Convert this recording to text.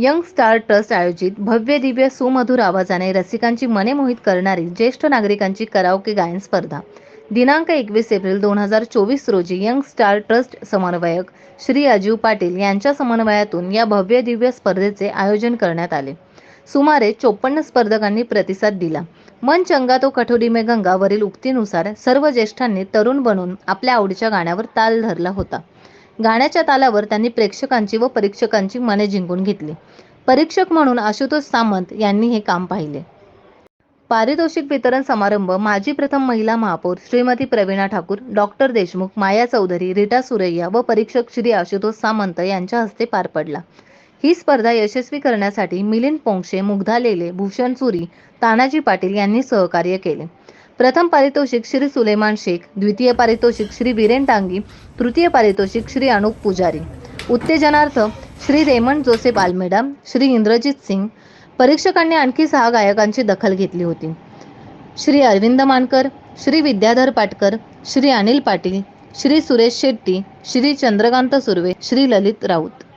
Young star trust आयोजित भव्य दिव्य सुमधुर आवाजाने रसिकांची मने मोहित करणारी ज्येष्ठ नागरिकांची कराओके गायन स्पर्धा. दिनांक एकवीस एप्रिल दोन हजार चोवीस रोजी यंग स्टार ट्रस्ट समन्वयक श्री अजीव पाटील यांच्या समन्वयातून या भव्य दिव्य स्पर्धेचे आयोजन करण्यात आले. सुमारे चोपन्न स्पर्धकांनी प्रतिसाद दिला. मन चंगा तो कठोरी मे गंगावरील उक्तीनुसार सर्व ज्येष्ठांनी तरुण बनून आपल्या आवडीच्या गाण्यावर ताल धरला होता. गाण्याच्या तालावर त्यांनी प्रेक्षकांची व परीक्षकांची मने जिंकून घेतली. परीक्षक म्हणून आशुतोष सामंत यांनी हे काम पाहिले. पारितोषिक वितरण समारंभ माजी प्रथम महिला महापौर श्रीमती प्रवीणा ठाकूर डॉक्टर देशमुख माया चौधरी रीटा सुरैया व परीक्षक श्री आशुतोष सामंत यांच्या हस्ते पार पडला. ही स्पर्धा यशस्वी करण्यासाठी मिलिंद पोंक्षे मुग्धा लेले भूषण सुरी तानाजी पाटील यांनी सहकार्य केले. प्रथम पारितोषिक श्री सुलेमान शेख द्वितीय पारितोषिक श्री बिरेन टांगी तृतीय पारितोषिक Shri Anup Pujari. उत्तेजनार्थ Shri Raymond Joseph Almeida Shri Indrajit Singh परीक्षकांनी आणखी सहा गायकांची दखल घेतली होती. श्री अरविंद मानकर श्री विद्याधर पाटकर श्री अनिल पाटील श्री सुरेश शेट्टी श्री चंद्रकांत सुर्वे श्री ललित राऊत.